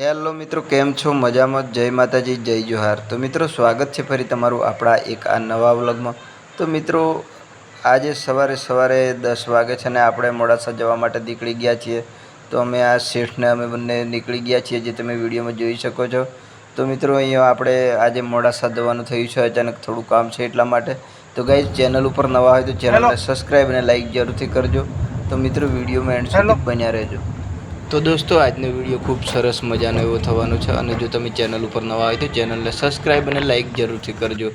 Hello મિત્રો કેમ છો? મજામાં જય માતાજી જય જોહાર. તો મિત્રો સ્વાગત છે ફરી તમારું આપણા એક આ નવા વ્લોગમાં. તો મિત્રો આજે સવારે સવારે દસ વાગે છે ને આપણે મોડાસા જવા માટે નીકળી ગયા છીએ. તો અમે આ શેઠને અમે બંને નીકળી ગયા છીએ જે તમે વિડીયોમાં જોઈ શકો છો. તો મિત્રો અહીંયા આપણે આજે મોડાસા જવાનું થયું છે અચાનક થોડું કામ છે એટલા માટે. તો ગાઈ ચેનલ ઉપર નવા હોય તો ચેનલને સબસ્ક્રાઈબ અને લાઈક જરૂરથી કરજો. તો મિત્રો વિડીયોમાં એન્ડ સુધી બન્યા રહેજો. તો દોસ્તો આજનો વીડિયો ખૂબ સરસ મજાનો એવો થવાનો છે અને જો તમે ચેનલ ઉપર નવા હોય તો ચેનલને સબસ્ક્રાઈબ અને લાઇક જરૂરથી કરજો.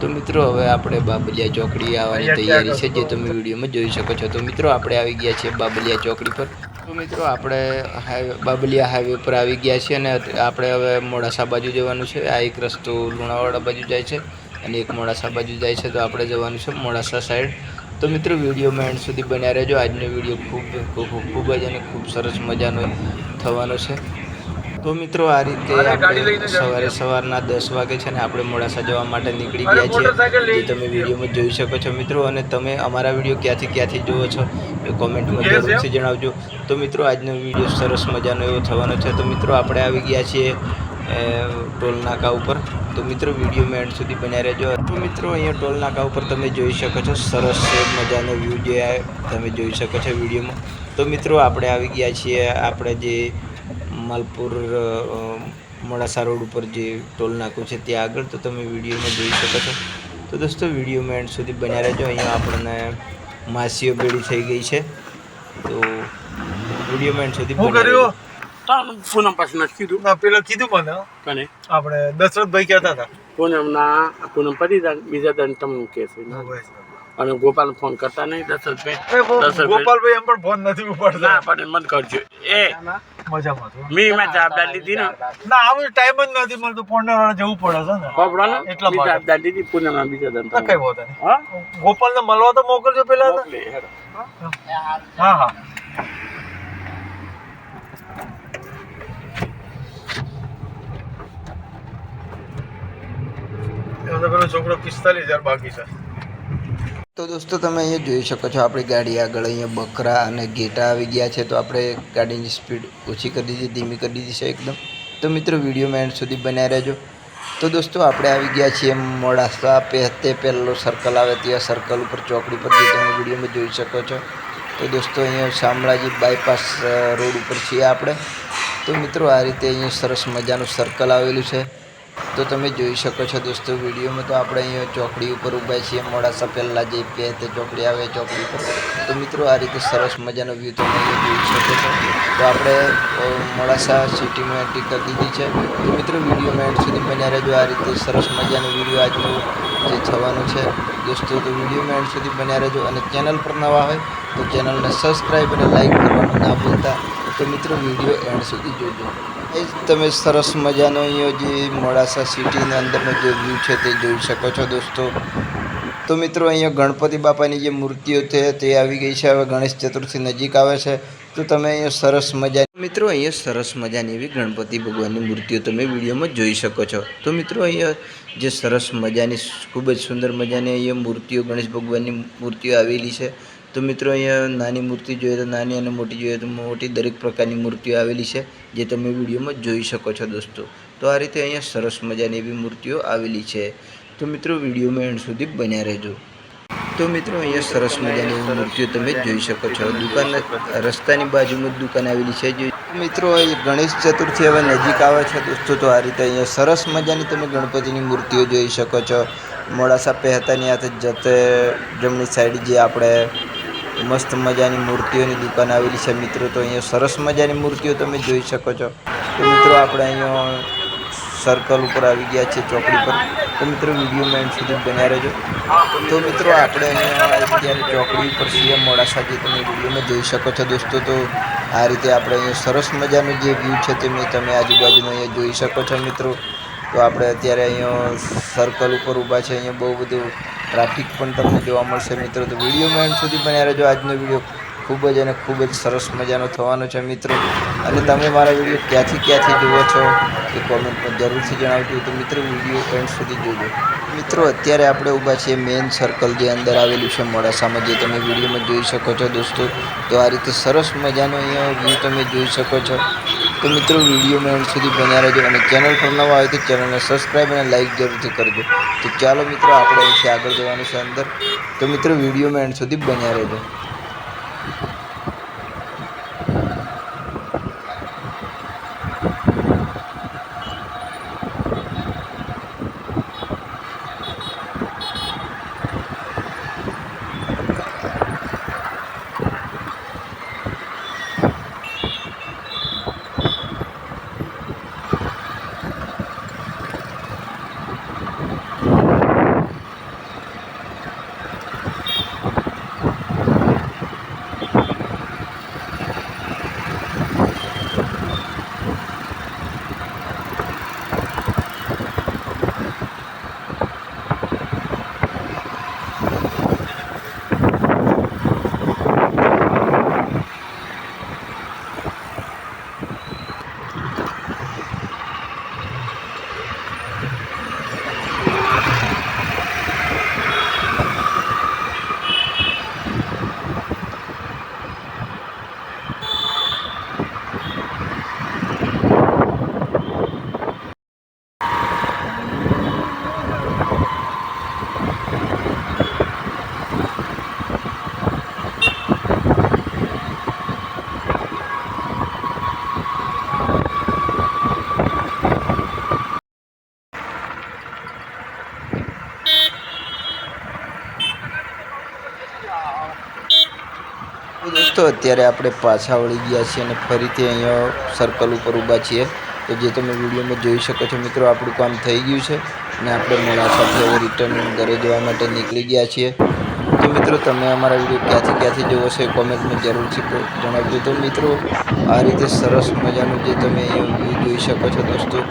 તો મિત્રો હવે આપણે બાબલિયા ચોકડી આવવાની તૈયારી છે જે તમે વિડીયોમાં જોઈ શકો છો. તો મિત્રો આપણે આવી ગયા છીએ બાબલિયા ચોકડી પર. તો મિત્રો આપણે હાઈવે બાબલિયા હાઈવે પર આવી ગયા છીએ અને આપણે હવે મોડાસા બાજુ જવાનું છે. આ એક રસ્તો લુણાવાડા બાજુ જાય છે અને એક મોડાસા બાજુ જાય છે. તો આપણે જવાનું છે મોડાસા સાઈડ. તો મિત્રો વિડીયોમાં એન્ડ સુધી બન્યા રહેજો. આજનો વીડિયો ખૂબ ખૂબ ખૂબ જ અને ખૂબ સરસ મજાનો થવાનો છે. તો મિત્રો આ રીતે આપણે સવારે સવારના દસ વાગે છે ને આપણે મોડાસા જવા માટે નીકળી ગયા છીએ. જે તમે વિડીયોમાં જોઈ શકો છો મિત્રો અને તમે અમારા વીડિયો ક્યાંથી ક્યાંથી જુઓ છો એ કોમેન્ટમાં જરૂરથી જણાવજો. તો મિત્રો આજનો વીડિયો સરસ મજાનો એવો થવાનો છે. તો મિત્રો આપણે આવી ગયા છીએ ટોલ નાકા ઉપર. તો મિત્રો વિડીયોમાં એન્ડ સુધી બન્યા રહેજો. તો મિત્રો અહીંયા ટોલ નાકા ઉપર તમે જોઈ શકો છો સરસ છે મજાનો વ્યૂ જે આ તમે જોઈ શકો છો વિડીયોમાં તો મિત્રો આપણે આવી ગયા છીએ આપણે જે માલપુર મોડાસા રોડ ઉપર જે ટોલ નાકું છે ત્યાં આગળ. તો તમે વિડીયોમાં જોઈ શકો છો. તો દોસ્તો વિડીયોમાં એન્ડ સુધી બન્યા રહેજો. અહીંયા આપણને માસીઓ ભેડી થઈ ગઈ છે. તો વિડીયોમાં એન્ડ સુધી પૂનમ પાસે નથી કીધું. ના પેલો કીધું મને કને? આપણે દશરથભાઈ કહેતા હતા. પૂનમ પતી જાય બીજા દન તમને કે છે અને ગોપાલ ફોન કરતા નહીં દશરથભાઈ. ગોપાલભાઈ એમ પણ ફોન નથી ના પણ મત કરજો એ મજામાં મી મેં જવાબદાર લીધી ને. ના આવું ટાઈમ જ નથી મળતો વાળા જવું પડે છે ને. ખબર ને એટલા માટે. જવાબદાર લીધી પૂનમના બીજા દન ના કઈ વાત હા? ગોપાલને મળવા તો મોકલજો પેલા. હા હા. તો પેલો છોકરો પિસ્તાલીસ હજાર બાકી છે. તો દોસ્તો, તમે અહીંયા જોઈ શકો છો, આપણી ગાડી આગળ અહીંયા બકરા અને ઘેટા આવી ગયા છે, તો આપણે ગાડીની સ્પીડ ઓછી કરી દીધી, ધીમી કરી દીધી છે એકદમ. તો મિત્રો, વિડીયોમાં એન્ડ સુધી બન્યા રહેજો. તો દોસ્તો, આપણે આવી ગયા છીએ મોડાસા. પહેતે પહેલો સર્કલ આવે ત્યાં સર્કલ ઉપર, ચોકડી પર, જે તમે વિડીયોમાં જોઈ શકો છો. તો દોસ્તો, અહીંયા શામળાજી બાયપાસ રોડ ઉપર છીએ આપણે. તો મિત્રો, આ રીતે અહીંયા સરસ મજાનું સર્કલ આવેલું છે. તો તમે જોઈ શકો છો દોસ્તો, વિડીયોમાં તો આપણે અહીંયા ચોકડી ઉપર ઊભા છીએ. મોડાસા પહેલાં જે પે તે ચોકડી આવે, ચોકડી ઉપર. તો મિત્રો, આ રીતે સરસ મજાનો વ્યૂ તમે જોઈ શકો છો. તો આપણે મોડાસા સિટીમાં એન્ટ્રી કરી દીધી છે. તો મિત્રો, વિડીયોમાં એન્ડ સુધી બન્યા રહેજો. આ રીતે સરસ મજાનો વીડિયો આજનો જે થવાનો છે. દોસ્તો, તો વિડીયોમાં એન્ડ સુધી બન્યા રહેજો. અને ચેનલ પર નવા હોય, તો ચેનલને સબસ્ક્રાઈબ અને લાઈક કરવાનું ના ભૂલતા. તો મિત્રો, વીડિયો એન્ડ સુધી જોજો. એ તમે સરસ મજાનો અહીંયા જે મોડાસા સિટીની અંદરનો જે વ્યૂ છે તે જોઈ શકો છો દોસ્તો. તો મિત્રો, અહીંયા ગણપતિ બાપાની જે મૂર્તિઓ છે તે આવી ગઈ છે. હવે ગણેશ ચતુર્થી નજીક આવે છે. તો તમે અહીંયા સરસ મજા મિત્રો, અહીંયા સરસ મજાની એવી ગણપતિ ભગવાનની મૂર્તિઓ તમે વિડીયોમાં જોઈ શકો છો. તો મિત્રો, અહીંયા જે સરસ મજાની, ખૂબ જ સુંદર મજાની અહીંયા મૂર્તિઓ, ગણેશ ભગવાનની મૂર્તિઓ આવેલી છે. તો મિત્રો અહીંયા નાની મૂર્તિ જોઈએ તો નાની અને મોટી જોઈએ તો મોટી દરેક પ્રકારની મૂર્તિઓ આવેલી છે, જે તમે વિડીયોમાં જોઈ શકો છો દોસ્તો. તો આ રીતે અહીંયા સરસ મજાની એવી મૂર્તિઓ આવેલી છે. તો મિત્રો વિડીયોમાં એન્ડ સુધી બન્યા રહેજો. તો મિત્રો અહીંયા સરસ મજાની એવી મૂર્તિઓ તમે જોઈ શકો છો. દુકાન રસ્તાની બાજુમાં જ દુકાન આવેલી છે, જે મિત્રો ગણેશ ચતુર્થી હવે નજીક આવે છે દોસ્તો. તો આ રીતે અહીંયા સરસ મજાની તમે ગણપતિની મૂર્તિઓ જોઈ શકો છો. મોડાસા પહેતાની હાથે જતે જમણી સાઈડ જે આપણે મસ્ત મજાની મૂર્તિઓની દુકાન આવેલી છે મિત્રો. તો અહીંયા સરસ મજાની મૂર્તિઓ તમે જોઈ શકો છો. તો મિત્રો આપણે અહીંયા સર્કલ ઉપર આવી ગયા છે ચોકડી પર. તો મિત્રો વિડીયોમાં એન્ડ સુધી બન્યા રહેજો. તો મિત્રો આપણે અહીંયા અત્યારે ચોકડી ઉપર. સીએમ મોડાસા જે તમે વિડીયોમાં જોઈ શકો છો દોસ્તો. તો આ રીતે આપણે અહીંયા સરસ મજાનું જે વ્યૂ છે તે તમે આજુબાજુમાં અહીંયા જોઈ શકો છો મિત્રો. તો આપણે અત્યારે અહીંયા સર્કલ ઉપર ઊભા છે. અહીંયા બહુ બધું ટ્રાફિક પણ તમને જોવા મળશે મિત્રો. તો વિડીયોમાં એન્ડ સુધી બન્યા રહેજો. આજનો વીડિયો ખૂબ જ અને ખૂબ જ સરસ મજાનો થવાનો છે મિત્રો. અને તમે મારા વીડિયો ક્યાંથી ક્યાંથી જુઓ છો એ કોમેન્ટમાં જરૂરથી જણાવજો. તો મિત્રો, વીડિયો એન્ડ સુધી જોજો. મિત્રો, અત્યારે આપણે ઊભા છીએ મેઇન સર્કલ જે અંદર આવેલું છે મોડાસામાં, જે તમે વિડીયોમાં જોઈ શકો છો દોસ્તો. તો આ રીતે સરસ મજાનો અહીંયા વ્યૂ તમે જોઈ શકો છો. તો મિત્રો વીડિયો એન્ડ સુધી બન્યા રહેજો અને ચેનલ પર નવા હોય તો ચેનલને સબસ્ક્રાઈબ અને લાઇક જરૂરથી કરજો. તો ચાલો મિત્રો, આપણે અહીંથી આગળ જવાનું છે અંદર. તો મિત્રો વિડીયોમાં એન્ડ સુધી બન્યા રહેજો. દોસ્તો, અત્યારે આપણે પાછા વળી ગયા છીએ અને ફરીથી અહીંયા સર્કલ ઉપર ઊભા છીએ. તો જે તમે વિડીયોમાં જોઈ શકો છો મિત્રો, આપણું કામ થઈ ગયું છે અને આપણે મોડાસાથી હવે રિટર્ન ઘરે જવા માટે નીકળી ગયા છીએ. તો મિત્રો, તમે અમારા વીડિયો ક્યાંથી ક્યાંથી જોવો છો એ કોમેન્ટમાં જરૂરથી જણાવજો. તો મિત્રો, આ રીતે સરસ મજાનું જે તમે જોઈ શકો છો દોસ્તો,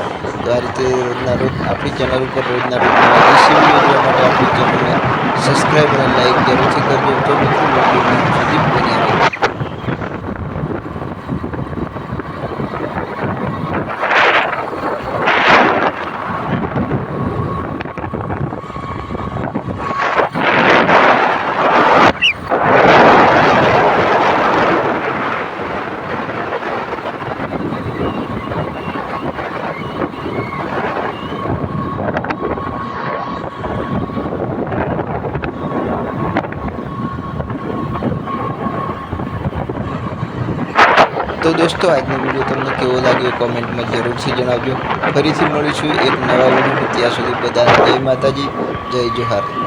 તો આ રીતે રોજના રોજ આપણી ચેનલ ઉપર રોજના રોજ જોવા માટે આપણી ચેનલને સબસ્ક્રાઈબ અને લાઈક જરૂરથી કરજો તો મિત્રો વીડિયો સુધી બન્યા રહેજો તો દોસ્તો, આજનો વીડિયો તમને કેવો લાગ્યો કોમેન્ટમાં જરૂરથી જણાવજો. ફરીથી મળીશું એક નવા વીડિયો ત્યાં સુધી બધા જય માતાજી, જય જોહાર.